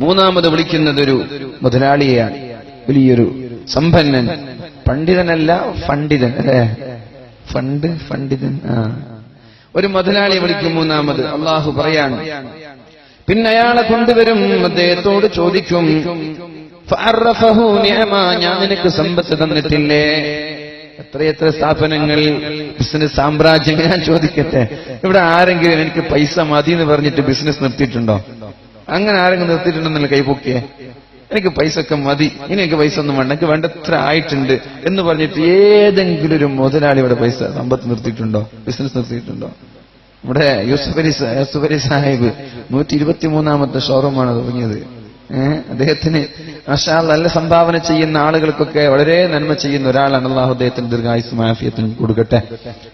മൂന്നാമത് വിളിക്കുന്നത് ഒരു മുതലാളിയെയാണ് വലിയൊരു സമ്പന്നൻ. പണ്ഡിതനല്ല ഫണ്ഡിതൻ അല്ലേ? ഫണ്ട് ഫണ്ഡിതൻ ആ. ഒരു മുതലാളി വിളിക്കും മൂന്നാമത്. അള്ളാഹു പറയാണ്. പിന്നെ അയാളെ കൊണ്ടുവരും. അദ്ദേഹത്തോട് ചോദിക്കും ഞാൻ നിനക്ക് സമ്പത്ത് തന്നിട്ടില്ലേ? എത്രയെത്ര സ്ഥാപനങ്ങൾ ബിസിനസ് സാമ്രാജ്യങ്ങൾ ഞാൻ ചോദിക്കട്ടെ. ഇവിടെ ആരെങ്കിലും എനിക്ക് പൈസ മതി എന്ന് പറഞ്ഞിട്ട് ബിസിനസ് നിർത്തിയിട്ടുണ്ടോ? അങ്ങനെ ആരെങ്കിലും നിർത്തിയിട്ടുണ്ടെന്നല്ല കൈപൊക്കിയേ? എനിക്ക് പൈസ ഒക്കെ മതി. ഇനി എനിക്ക് പൈസ ഒന്നും വേണ്ട. എനിക്ക് വേണ്ടത്ര ആയിട്ടുണ്ട് എന്ന് പറഞ്ഞിട്ട് ഏതെങ്കിലും ഒരു മുതലാളി ഇവിടെ പൈസ സമ്പത്ത് നിർത്തിയിട്ടുണ്ടോ? ബിസിനസ് നിർത്തിയിട്ടുണ്ടോ? ഇവിടെ യൂസുഫ് അലി യൂസുഫ് അലി സാഹിബ് നൂറ്റി ഇരുപത്തി മൂന്നാമത്തെ ഷോറൂമാണ് തുടങ്ങിയത്. അദ്ദേഹത്തിന് മഷാ നല്ല സംഭാവന ചെയ്യുന്ന ആളുകൾക്കൊക്കെ വളരെ നന്മ ചെയ്യുന്ന ഒരാളാണ് അള്ളാഹു അദ്ദേഹത്തിന്റെ ദീർഘായുസ് മാഫിയത്തിന് കൊടുക്കട്ടെ.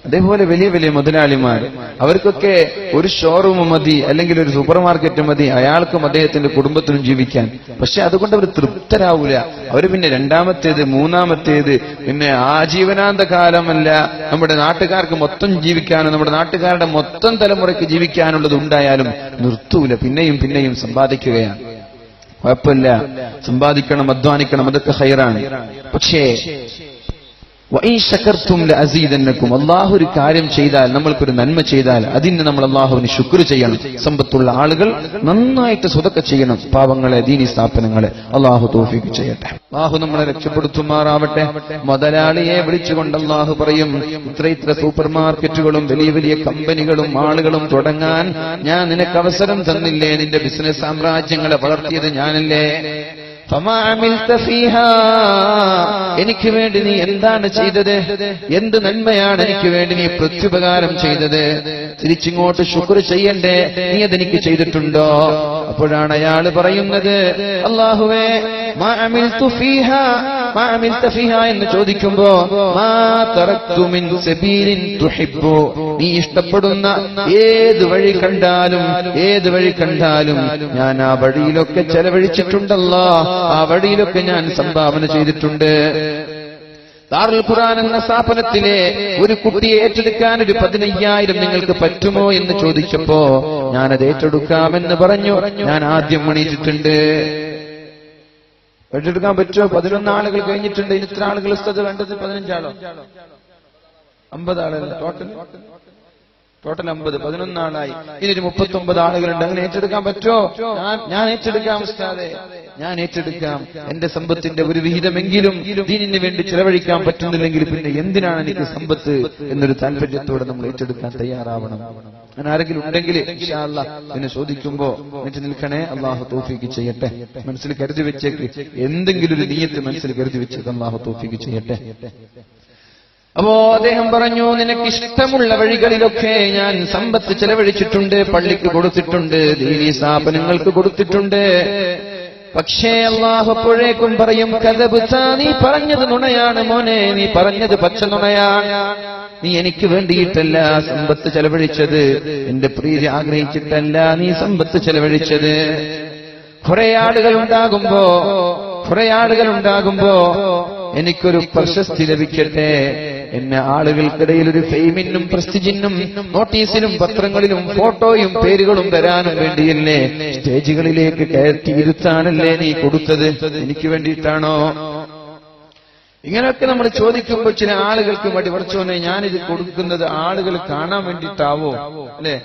അതേപോലെ വലിയ വലിയ മുതലാളിമാർ അവർക്കൊക്കെ ഒരു ഷോറൂം മതി അല്ലെങ്കിൽ ഒരു സൂപ്പർ മാർക്കറ്റ് മതി അയാൾക്കും അദ്ദേഹത്തിന്റെ കുടുംബത്തിനും ജീവിക്കാൻ. പക്ഷെ അതുകൊണ്ട് അവർ തൃപ്തരാവൂല. അവർ പിന്നെ രണ്ടാമത്തേത് മൂന്നാമത്തേത് പിന്നെ ആജീവനാന്ത കാലമല്ല. നമ്മുടെ നാട്ടുകാർക്ക് മൊത്തം ജീവിക്കാനും നമ്മുടെ നാട്ടുകാരുടെ മൊത്തം തലമുറയ്ക്ക് ജീവിക്കാനുള്ളത് ഉണ്ടായാലും നിർത്തൂല. പിന്നെയും പിന്നെയും സമ്പാദിക്കുകയാണ്. കുഴപ്പമില്ല. സമ്പാദിക്കണം അധ്വാനിക്കണം അതൊക്കെ ഹൈറാണ്. പക്ഷേ അള്ളാഹു ഒരു കാര്യം ചെയ്താൽ നമ്മൾക്കൊരു നന്മ ചെയ്താൽ അതിന് നമ്മൾ അള്ളാഹുവിന് ശുക്ർ ചെയ്യണം. സമ്പത്തുള്ള ആളുകൾ നന്നായിട്ട് സ്വതക്ക ചെയ്യണം. പാവങ്ങളെ ദീനി സ്ഥാപനങ്ങളെ. അള്ളാഹു തോഫിക്ക് ചെയ്യട്ടെ. അള്ളാഹു നമ്മളെ രക്ഷപ്പെടുത്തുമാറാവട്ടെ. മുതലാളിയെ വിളിച്ചുകൊണ്ട് അള്ളാഹു പറയും ഇത്ര ഇത്ര സൂപ്പർ മാർക്കറ്റുകളും വലിയ വലിയ കമ്പനികളും ആളുകളും തുടങ്ങാൻ ഞാൻ നിനക്ക് അവസരം തന്നില്ലേ? നിന്റെ ബിസിനസ് സാമ്രാജ്യങ്ങളെ വളർത്തിയത് ഞാനല്ലേ. എനിക്ക് വേണ്ടി നീ എന്താണ് ചെയ്തത്? എന്ത് നന്മയാണ് എനിക്ക് വേണ്ടി നീ പ്രത്യുപകാരം ചെയ്തത്? തിരിച്ചിങ്ങോട്ട് ശുക്ർ ചെയ്യണ്ടേ? നീ അതെനിക്ക് ചെയ്തിട്ടുണ്ടോ? അപ്പോഴാണ് അയാൾ പറയുന്നത് അള്ളാഹുവേ എന്ന് ചോദിക്കുമ്പോ. നീ ഇഷ്ടപ്പെടുന്ന ഏത് വഴി കണ്ടാലും ഏത് വഴി കണ്ടാലും ഞാൻ ആ വഴിയിലൊക്കെ ചെലവഴിച്ചിട്ടുണ്ടല്ലോ. ആ വഴിയിലൊക്കെ ഞാൻ സംഭാവന ചെയ്തിട്ടുണ്ട്. ദാറുൽ ഖുറാൻ എന്ന സ്ഥാപനത്തിലെ ഒരു കുട്ടിയെ ഏറ്റെടുക്കാൻ ഒരു പതിനയ്യായിരം നിങ്ങൾക്ക് പറ്റുമോ എന്ന് ചോദിച്ചപ്പോ ഞാനത് ഏറ്റെടുക്കാമെന്ന് പറഞ്ഞു. ഞാൻ ആദ്യം മണിയിച്ചിട്ടുണ്ട് ഏറ്റെടുക്കാൻ പറ്റുമോ? പതിനൊന്ന് ആളുകൾ കഴിഞ്ഞിട്ടുണ്ട്. ഇനി ഇത്ര ആളുകൾ ഉസ്താദ് വേണ്ടത്? പതിനഞ്ചാളോ? അമ്പത് ആളല്ല ടോട്ടൽ ടോട്ടൽ അമ്പത്. പതിനൊന്നാളായി. ഇനി ഒരു മുപ്പത്തി ഒമ്പത് ആളുകളുണ്ട്. അങ്ങനെ ഏറ്റെടുക്കാൻ പറ്റുമോ? ഞാൻ ഏറ്റെടുക്കാം ഞാൻ ഏറ്റെടുക്കാം. എന്റെ സമ്പത്തിന്റെ ഒരു വിഹിതമെങ്കിലും ദീനിന് വേണ്ടി ചെലവഴിക്കാൻ പറ്റുന്നില്ലെങ്കിൽ പിന്നെ എന്തിനാണ് എനിക്ക് സമ്പത്ത് എന്നൊരു താല്പര്യത്തോടെ നമ്മൾ ഏറ്റെടുക്കാൻ തയ്യാറാവണം? അങ്ങനെ ആരെങ്കിലും ഉണ്ടെങ്കിൽ എന്നെ ചോദിക്കുമ്പോ എന്നിട്ട് നിൽക്കണേ. അള്ളാഹു തോഫിക്ക് ചെയ്യട്ടെ. മനസ്സിൽ കരുതി വെച്ചേക്ക്. എന്തെങ്കിലും ഒരു നീയത്ത് മനസ്സിൽ കരുതി വെച്ചേക്ക് അള്ളാഹു തോഫിക്ക് ചെയ്യട്ടെ. അപ്പോ അദ്ദേഹം പറഞ്ഞു നിനക്ക് ഇഷ്ടമുള്ള വഴികളിലൊക്കെ ഞാൻ സമ്പത്ത് ചെലവഴിച്ചിട്ടുണ്ട് പള്ളിക്ക് കൊടുത്തിട്ടുണ്ട് ദീനീ സ്ഥാപനങ്ങൾക്ക് കൊടുത്തിട്ടുണ്ട്. പക്ഷേ അള്ളാഹു അപ്പോഴേക്കും പറയും കഥ നീ പറഞ്ഞത് നുണയാണ് മോനെ നീ പറഞ്ഞത് പച്ച നുണയാണ്. നീ എനിക്ക് വേണ്ടിയിട്ടല്ല സമ്പത്ത് ചെലവഴിച്ചത്. എന്റെ പ്രീതി ആഗ്രഹിച്ചിട്ടല്ല നീ സമ്പത്ത് ചെലവഴിച്ചത്. കുറെ ആളുകൾ ഉണ്ടാകുമ്പോ കുറെ ആളുകൾ ഉണ്ടാകുമ്പോ എനിക്കൊരു പ്രശസ്തി ലഭിക്കട്ടെ. എന്നെ ആളുകൾക്കിടയിൽ ഒരു ഫെയിമിനും പ്രസ്റ്റിജിനും നോട്ടീസിനും പത്രങ്ങളിലും ഫോട്ടോയും പേരുകളും തരാനും വേണ്ടിയല്ലേ? സ്റ്റേജുകളിലേക്ക് കയറ്റി ഇരുത്താനല്ലേ നീ കൊടുത്തത്? എനിക്ക് വേണ്ടിയിട്ടാണോ? ഇങ്ങനെയൊക്കെ നമ്മൾ ചോദിക്കുമ്പോൾ ചില ആളുകൾക്ക് മടി കുറച്ചോന്നെ ഞാനിത് കൊടുക്കുന്നത് ആളുകൾ കാണാൻ വേണ്ടിയിട്ടാവോ? അല്ലെ?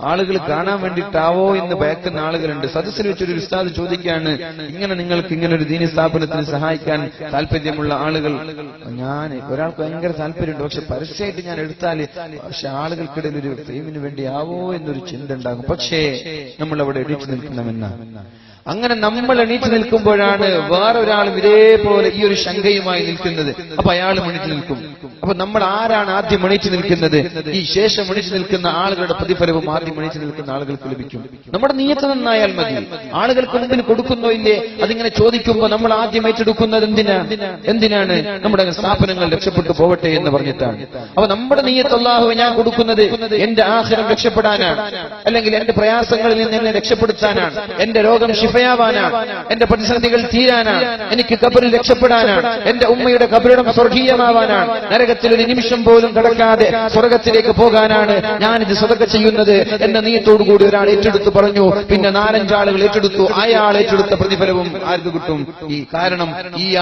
ആളുകൾ കാണാൻ വേണ്ടിയിട്ടാവോ എന്ന് ഭയക്കുന്ന ആളുകളുണ്ട്. സദസ്സിൽ വെച്ചൊരു ഉസ്താദ് ചോദിക്കുകയാണ് ഇങ്ങനെ നിങ്ങൾക്ക് ഇങ്ങനെ ഒരു ദീനി സ്ഥാപനത്തിന് സഹായിക്കാൻ താല്പര്യമുള്ള ആളുകൾ? ഞാൻ ഒരാൾക്ക് ഭയങ്കര താല്പര്യമുണ്ട്. പക്ഷെ പരസ്യമായിട്ട് ഞാൻ എടുത്താൽ പക്ഷെ ആളുകൾക്കിടയിൽ ഒരു ഫെയിമിന് വേണ്ടിയാവോ എന്നൊരു ചിന്ത ഉണ്ടാകും. പക്ഷേ നമ്മൾ അവിടെ എണീറ്റ് നിൽക്കണമെന്നാണ്. അങ്ങനെ നമ്മൾ എണീറ്റ് നിൽക്കുമ്പോഴാണ് വേറെ ഒരാൾ ഇതേപോലെ ഈ ഒരു ശങ്കയുമായി നിൽക്കുന്നത്. അപ്പൊ അയാൾ എണീറ്റ് നിൽക്കും. അപ്പൊ നമ്മൾ ആരാണ് ആദ്യം എണീറ്റ് നിൽക്കുന്നത്? ഈ ശേഷം എണീറ്റ് നിൽക്കുന്ന ആളുകളുടെ പ്രതിഫലവും ആദ്യം എണീറ്റ് നിൽക്കുന്ന ആളുകൾക്ക് ലഭിക്കും. നമ്മുടെ നീയത്ത് നന്നായാൽ മതി. ആളുകൾക്ക് മുമ്പിൽ കൊടുക്കുന്നോ ഇല്ലേ? അതിങ്ങനെ ചോദിക്കുമ്പോൾ നമ്മൾ ആദ്യം ഏറ്റെടുക്കുന്നത് എന്തിനാ? എന്തിനാണ്? നമ്മുടെ സ്ഥാപനങ്ങൾ രക്ഷപ്പെട്ടു പോവട്ടെ എന്ന് പറഞ്ഞിട്ടാണ്. അപ്പൊ നമ്മുടെ നീയത്ത് ഞാൻ കൊടുക്കുന്നത് എന്റെ ആഹാരം രക്ഷപ്പെടാനാണ്. അല്ലെങ്കിൽ എന്റെ പ്രയാസങ്ങളിൽ നിന്ന് എന്നെ രക്ഷപ്പെടുത്താനാണ്. എന്റെ രോഗം ശിഫ ശിഫയാവാനാണ് എന്റെ പ്രതിസന്ധികൾ തീരാനാണ്. എനിക്ക് കബറിൽ രക്ഷപ്പെടാനാണ്. എന്റെ ഉമ്മയുടെ കബറിടം സ്വർഗീയമാവാനാണ്. നരകത്തിൽ ഒരു നിമിഷം പോലും കടക്കാതെ സ്വർഗത്തിലേക്ക് പോകാനാണ് ഞാനിത് സ്വതക്ക ചെയ്യുന്നത് എന്ന നീയത്തോടുകൂടി ഒരാൾ ഏറ്റെടുത്ത് പറഞ്ഞു. പിന്നെ നാലഞ്ചാളുകൾ ഏറ്റെടുത്തു. അയാൾ ഏറ്റെടുത്ത പ്രതിഫലവും ആർക്ക് കിട്ടും? ഈ കാരണം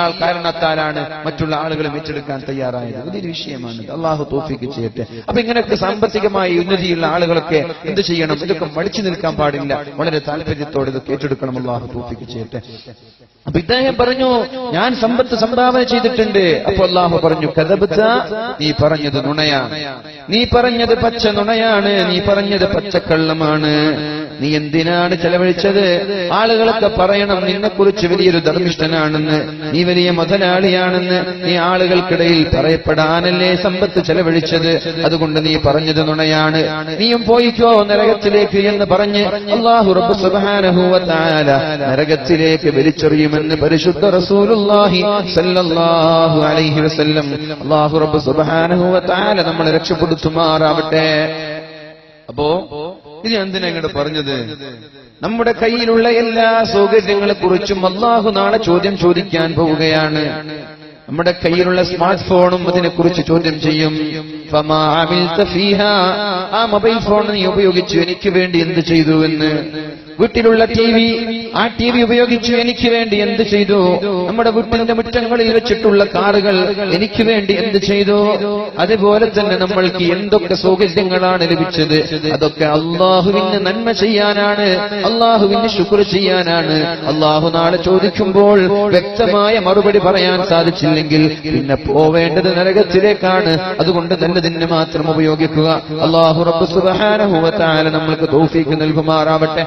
ആൾ കാരണത്താലാണ് മറ്റുള്ള ആളുകളും ഏറ്റെടുക്കാൻ തയ്യാറായത്. വലിയൊരു വിഷയമാണ്. അള്ളാഹു തോഫിക്ക് ചെയ്യട്ടെ. അപ്പൊ ഇങ്ങനെയൊക്കെ സാമ്പത്തികമായി ഉന്നതിയുള്ള ആളുകളൊക്കെ എന്ത് ചെയ്യണം? ഇതൊക്കെ മടിച്ചു നിൽക്കാൻ പാടില്ല. വളരെ താല്പര്യത്തോടെ ഇതൊക്കെ ഏറ്റെടുക്കണം. അള്ളാഹു തോഫിക്ക് ചെയ്യട്ടെ. അപ്പൊ ഇദ്ദേഹം പറഞ്ഞു ഞാൻ സമ്പത്ത് സംഭാവന ചെയ്തിട്ടുണ്ട്. അപ്പൊ അള്ളാഹു പറഞ്ഞു കഥപിച്ച നീ പറഞ്ഞത് നുണയാണ്. നീ പറഞ്ഞത് പച്ച നുണയാണ്. നീ പറഞ്ഞത് പച്ചക്കള്ളമാണ്. നീ എന്തിനാണ് ചെലവഴിച്ചത്? ആളുകളൊക്കെ പറയണം നിന്നെക്കുറിച്ച് വലിയൊരു ധർമ്മിഷ്ഠനാണെന്ന്. നീ വലിയ മുതലാളിയാണെന്ന്. നീ ആളുകൾക്കിടയിൽ പറയപ്പെടാനല്ലേ സമ്പത്ത് ചെലവഴിച്ചത്? അതുകൊണ്ട് നീ പറഞ്ഞത് നുണയാണ്. നീയും പോയിക്കോ നരകത്തിലേക്ക് എന്ന് പറഞ്ഞ് റബ്ബ് നരകത്തിലേക്ക് വലിച്ചെറിയുമെന്ന് പരിശുദ്ധ റസൂലുള്ളാഹി സല്ലല്ലാഹു അലൈഹി വസല്ലം റബ്ബ് നമ്മളെ രക്ഷപ്പെടുത്തുമാറാവട്ടെ. അപ്പോ ഇത് എന്തിനാ ഇങ്ങോട്ട് പറഞ്ഞത്? നമ്മുടെ കയ്യിലുള്ള എല്ലാ സൗകര്യങ്ങളെ കുറിച്ചും അള്ളാഹു നാളെ ചോദ്യം ചോദിക്കാൻ പോവുകയാണ്. നമ്മുടെ കയ്യിലുള്ള സ്മാർട്ട് ഫോണും അതിനെക്കുറിച്ച് ചോദ്യം ചെയ്യും. ആ മൊബൈൽ ഫോൺ നീ ഉപയോഗിച്ചു എനിക്ക് വേണ്ടി എന്ത് ചെയ്തു എന്ന്? വീട്ടിലുള്ള ടി വി ആ ടി വി ഉപയോഗിച്ചു എനിക്ക് വേണ്ടി എന്ത് ചെയ്തു? നമ്മുടെ വീട്ടിന്റെ മുറ്റങ്ങളിൽ വെച്ചിട്ടുള്ള കാറുകൾ എനിക്ക് വേണ്ടി എന്ത് ചെയ്തു? അതുപോലെ തന്നെ നമ്മൾക്ക് എന്തൊക്കെ സൗകര്യങ്ങളാണ് ലഭിച്ചത്? അതൊക്കെ അള്ളാഹുവിന് നന്മ ചെയ്യാനാണ് അള്ളാഹുവിന് ശുക്ർ ചെയ്യാനാണ്. അള്ളാഹു നാളെ ചോദിക്കുമ്പോൾ വ്യക്തമായ മറുപടി പറയാൻ സാധിച്ചില്ലെങ്കിൽ പിന്നെ പോവേണ്ടത് നരകത്തിലേക്കാണ്. അതുകൊണ്ട് തന്നെ തന്നെ മാത്രം ഉപയോഗിക്കുക. അള്ളാഹു റബ്ബ് സുബ്ഹാനഹു വ നമ്മൾക്ക് തൗഫീക്ക് നൽകുമാറാവട്ടെ.